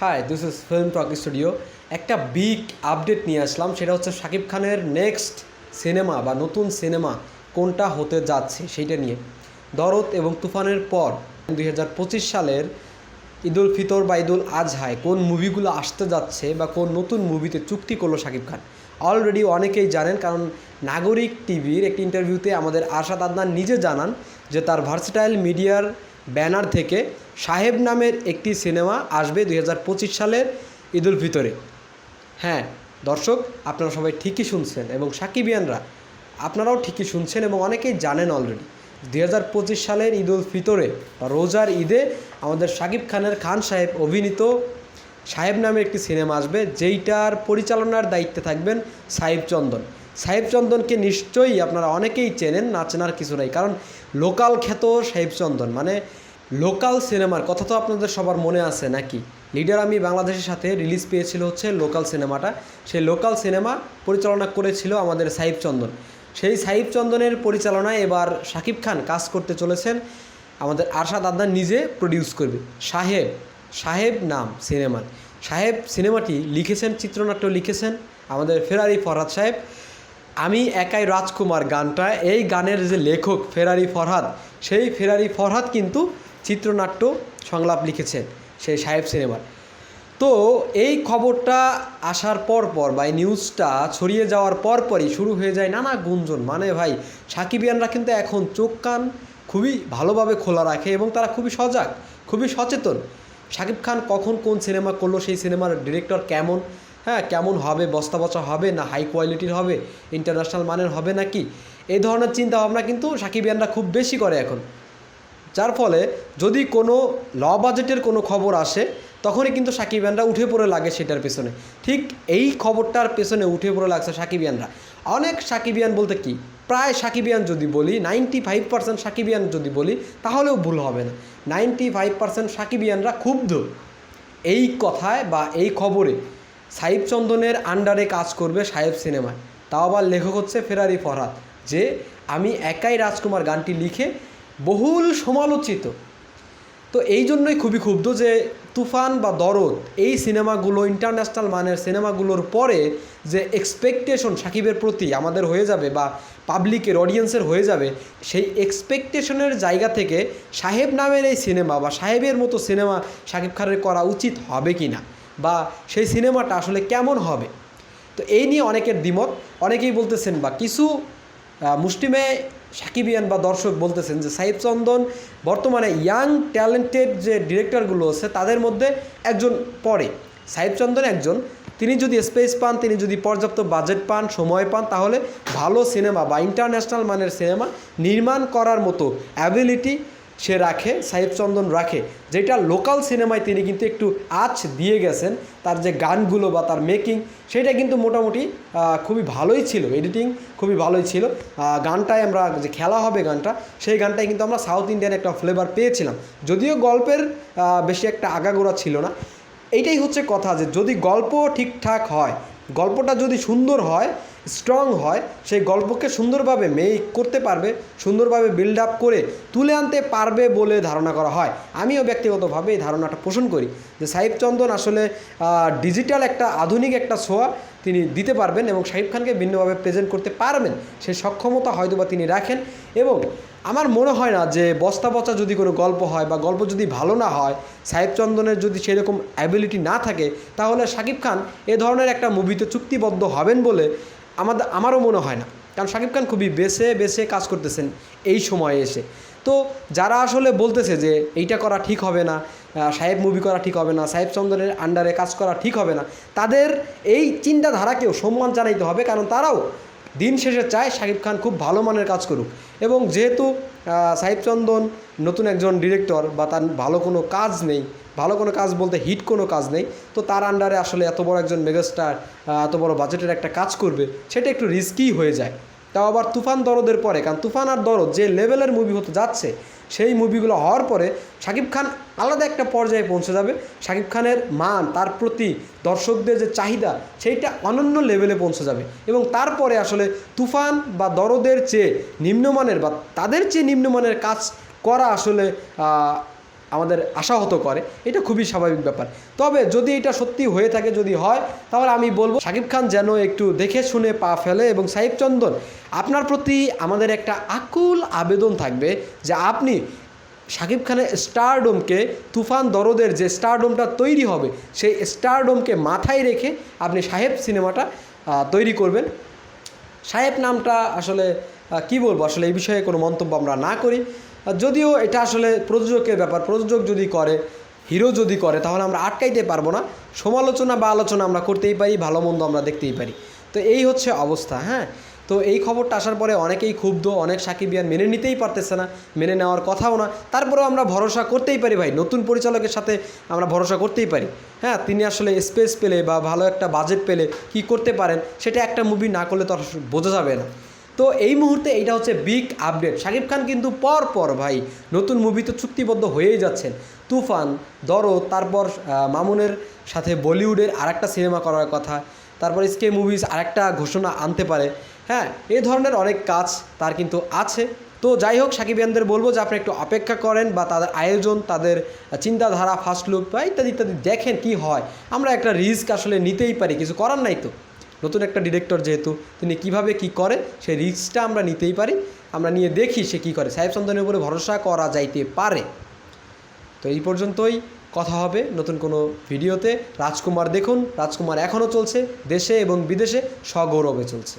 Hi this is film talk studio একটা big update নিয়ে আসলাম, সেটা হচ্ছে শাকিব খানের নেক্সট সিনেমা বা নতুন সিনেমা কোনটা হতে যাচ্ছে সেইটা নিয়ে। দরদ এবং তুফানের পর দু হাজার পঁচিশ সালের ঈদুল ফিতর বা ঈদুল আজহায় কোন মুভিগুলো আসতে যাচ্ছে বা কোন নতুন মুভিতে চুক্তি করল শাকিব খান? অলরেডি অনেকেই জানেন, কারণ নাগরিক টিভির একটি ইন্টারভিউতে আমাদের আশাদ আদনান নিজে জানান যে তার ভার্সিটাইল মিডিয়ার ব্যানার থেকে সাহেব নামের একটি সিনেমা আসবে দুই হাজার পঁচিশ সালের ঈদুল ফিতরে। হ্যাঁ দর্শক, আপনারা সবাই ঠিকই শুনছেন এবং সাকিবিয়ানরা আপনারাও ঠিকই শুনছেন এবং অনেকেই জানেন অলরেডি দুই হাজার পঁচিশ সালের ঈদুল ফিতরে বা রোজার ঈদে আমাদের সাকিব খানের খান সাহেব অভিনীত সাহেব নামে একটি সিনেমা আসবে, যেইটার পরিচালনার দায়িত্বে থাকবেন সাহেব চন্দন। সাহেব চন্দনকে নিশ্চয়ই আপনারা অনেকেই চেনেন, না চেনার কিছু নাই। কারণ লোকাল খ্যাত সাহেব চন্দন মানে লোকাল সিনেমার কথা তো আপনাদের সবার মনে আছে নাকি? লিডার আমি বাংলাদেশের সাথে রিলিজ পেয়েছিল হচ্ছে লোকাল সিনেমাটা। সেই লোকাল সিনেমা পরিচালনা করেছিল আমাদের সাহিব চন্দন। সেই সাহিব চন্দনের পরিচালনায় এবার শাকিব খান কাজ করতে চলেছেন। আমাদের আরশাদ আদনান নিজে প্রডিউস করবে। সাহেব সাহেব নাম সিনেমার। সাহেব সিনেমাটি লিখেছেন, চিত্রনাট্য লিখেছেন আমাদের ফেরারি ফরহাদ সাহেব। আমি একাই রাজকুমার গানটা এই গানের যে লেখক ফেরারি ফরহাদ, সেই ফেরারি ফরহাদ কিন্তু চিত্রনাট্য সংলাপ লিখেছেন সেই সাহেব সিনেমার। তো এই খবরটা আসার পর পর বা এই নিউজটা ছড়িয়ে যাওয়ার পর পরই শুরু হয়ে যায় নানা গুঞ্জন। মানে ভাই, সাকিবিয়ানরা কিন্তু এখন চোখ কান খুবই ভালোভাবে খোলা রাখে এবং তারা খুবই সজাগ, খুবই সচেতন। শাকিব খান কখন কোন সিনেমা করল, সেই সিনেমার ডিরেক্টর কেমন? হ্যাঁ কেমন হবে, বস্তা বচা হবে না হাই কোয়ালিটির হবে ইন্টারন্যাশনাল মানের হবে নাকি? এই ধরনের চিন্তা ভাবনা কিন্তু সাকিবিয়ানরা খুব বেশি করে এখন। যার ফলে যদি কোনো ল বাজেটের কোনো খবর আসে, তখনই কিন্তু সাকিবিয়ানরা উঠে পড়ে লাগে সেটার পেছনে। ঠিক এই খবরটার পেছনে উঠে পড়ে লাগছে সাকিবিয়ানরা অনেক সাকিবিয়ান বলতে কি, প্রায় সাকিবিয়ান যদি বলি নাইনটি ফাইভ পার্সেন্ট সাকিবিয়ান যদি বলি, তাহলেও ভুল হবে না। নাইনটি ফাইভ পার্সেন্ট সাকিবিয়ানরা ক্ষুব্ধ। এই কথায় বা এই খবরে সাহিব চন্দনের আন্ডারে কাজ করবে সাহেব সিনেমায়। তাও আবার লেখক হচ্ছে ফেরারি ফরহাদ, যে, আমি একাই রাজকুমার গানটি লিখে বহুল সমালোচিত। তো এই জন্যই খুবই ক্ষুব্ধ যে, তুফান বা দরদ এই সিনেমাগুলো, ইন্টারন্যাশনাল মানের সিনেমাগুলোর পরে যে এক্সপেকটেশন সাকিবের প্রতি আমাদের হয়ে যাবে বা পাবলিকের অডিয়েন্সের হয়ে যাবে, সেই এক্সপেকটেশনের জায়গা থেকে সাহেব নামের এই সিনেমা বা সাহেবের মতো সিনেমা সাকিব খানের করা উচিত হবে কি না বা সেই সিনেমাটা আসলে কেমন হবে? তো এই নিয়ে অনেকের দ্বিমত। অনেকেই বলতেছেন বা কিছু মুষ্টিমে সাকিবিয়ান বা দর্শক বলতেছেন যে সাহিব চন্দন বর্তমানে ইয়াং ট্যালেন্টেড যে ডিরেক্টরগুলো আছে তাদের মধ্যে একজন পড়ে। সাহিব চন্দন একজন। তিনি যদি স্পেস পান, তিনি যদি পর্যাপ্ত বাজেট পান, সময় পান, তাহলে ভালো সিনেমা বা ইন্টারন্যাশনাল মানের সিনেমা নির্মাণ করার মতো অ্যাবিলিটি সে রাখে, সাহেব চন্দন রাখে। যেটা লোকাল সিনেমায় তিনি কিন্তু একটু আঁচ দিয়ে গেছেন, তার যে গানগুলো বা তার মেকিং সেটা কিন্তু মোটামুটি খুবই ভালোই ছিল। এডিটিং খুবই ভালোই ছিল। গানটায় আমরা যে খেলা হবে গানটা, সেই গানটায় কিন্তু আমরা সাউথ ইন্ডিয়ান একটা ফ্লেভার পেয়েছিলাম। যদিও গল্পের বেশি একটা আগাগোড়া ছিল না। এইটাই হচ্ছে কথা যে যদি গল্প ঠিকঠাক হয় গল্পটা যদি সুন্দর হয় স্ট্রং হয়, সেই গল্পকে সুন্দরভাবে মেক করতে পারবে, সুন্দরভাবে বিল্ড আপ করে তুলে আনতে পারবে বলে ধারণা করা হয়। আমিও ব্যক্তিগতভাবে এই ধারণাটা পোষণ করি যে সাহিব চন্দন আসলে ডিজিটাল একটা আধুনিক একটা ছোঁয়া তিনি দিতে পারবেন এবং শাহিব খানকে ভিন্নভাবে প্রেজেন্ট করতে পারবেন সেই সক্ষমতা হয়তোবা তিনি রাখেন। এবং আমার মনে হয় না যে বস্তা বচা যদি কোনো গল্প হয় বা গল্প যদি ভালো না হয়, সাহেব চন্দনের যদি সেরকম অ্যাবিলিটি না থাকে, তাহলে শাকিব খান এ ধরনের একটা মুভিতে চুক্তিবদ্ধ হবেন বলে আমাদের আমারও মনে হয় না। কারণ শাকিব খান খুবই বেছে বেছে কাজ করতেছেন এই সময়ে এসে। তো যারা আসলে বলতেছে যে এইটা করা ঠিক হবে না সাহেব মুভি করা ঠিক হবে না, সাহেব চন্দনের আন্ডারে কাজ করা ঠিক হবে না। তাদের এই চিন্তাধারাকেও সম্মান জানাইতে হবে, কারণ তারাও দিন শেষে চায় শাকিব খান খুব ভালো মানের কাজ করুক। এবং যেহেতু সাহিব চন্দন নতুন একজন ডিরেক্টর বা তার ভালো কোনো কাজ নেই, ভালো কোনো কাজ বলতে হিট কোনো কাজ নেই, তো তার আন্ডারে আসলে এত বড় একজন মেগাস্টার এত বড় বাজেটের একটা কাজ করবে, সেটা একটু রিস্কি হয়ে যায়। তাও আবার তুফান দরদের পরে, কারণ তুফান আর দরদ যে লেভেলের মুভি হতে যাচ্ছে, সেই মুভিগুলো হওয়ার পরে শাকিব খান আলাদা একটা পর্যায়ে পৌঁছে যাবে। শাকিব খানের মান, তার প্রতি দর্শকদের যে চাহিদা, সেইটা অনন্য লেভেলে পৌঁছে যাবে। এবং তারপরে আসলে তুফান বা দরদের চেয়ে নিম্নমানের বা তাদের চেয়ে নিম্নমানের কাজ করা আসলে আমাদের আশাহত করে, এটা খুবই স্বাভাবিক ব্যাপার। তবে যদি এটা সত্যি হয়ে থাকে, যদি হয়, তাহলে আমি বলব, শাকিব খান যেন একটু দেখে শুনে পা ফেলে এবং সাহিব চন্দন, আপনার প্রতি আমাদের একটা আকুল আবেদন থাকবে যে আপনি শাকিব খানের স্টারডোমকে তুফান দরদের যে স্টারডোমটা তৈরি হবে, সেই স্টারডোমকে মাথায় রেখে আপনি সাহেব সিনেমাটা তৈরি করবেন। সাহেব নামটা আসলে কি বলব, আসলে এই বিষয়ে কোনো মন্তব্য আমরা না করি। যদিও এটা আসলে প্রযোজকের ব্যাপার, প্রযোজক যদি করে, হিরো যদি করে, তাহলে আমরা আটকাইতে পারব না। সমালোচনা বা আলোচনা আমরা করতেই পারি, ভালো মন্দ আমরা দেখতেই পারি। তো এই হচ্ছে অবস্থা হ্যাঁ? তো এই খবরটা আসার পরে অনেকেই ক্ষুব্ধ, অনেক সাকিবিয়ান মেনে নিতেই পারতেছে না, মেনে নেওয়ার কথাও না। তারপরেও আমরা ভরসা করতেই পারি ভাই, নতুন পরিচালকের সাথে আমরা ভরসা করতেই পারি। হ্যাঁ তিনি আসলে স্পেস পেলে বা ভালো একটা বাজেট পেলে কি করতে পারেন, সেটা একটা মুভি না করলে তো বোঝা যাবে না। তো এই মুহূর্তে এইটা হচ্ছে বিগ আপডেট শাকিব খান কিন্তু পর পর ভাই নতুন মুভিতে চুক্তিবদ্ধ হয়েই যাচ্ছেন। তুফান, দরদ, তারপর মামুনের সাথে বলিউডের আরেকটা সিনেমা করার কথা, তারপর স্কে মুভিজ আরেকটা ঘোষণা আনতে পারে। হ্যাঁ এই ধরনের অনেক কাজ তার কিন্তু আছে। তো যাই হোক, সাকিবিয়ানদের বলব যে আপনি একটু অপেক্ষা করেন বা তাদের আয়োজন, তাদের চিন্তাধারা ফার্স্ট লুক বা ইত্যাদি ইত্যাদি দেখেন কি হয়। আমরা একটা রিস্ক আসলে নিতেই পারি, কিছু করার নাই তো। নতুন একটা ডিরেক্টর যেহেতু, তিনি কীভাবে কি করে, সেই রিস্কটা আমরা নিতেই পারি। আমরা নিয়ে দেখি সে কি করে। সাহেব সন্তানের উপরে ভরসা করা যাইতে পারে। তো এই পর্যন্তই কথা হবে নতুন কোনো ভিডিওতে। রাজকুমার দেখুন, রাজকুমার এখনও চলছে, দেশে এবং বিদেশে সগৌরবে চলছে।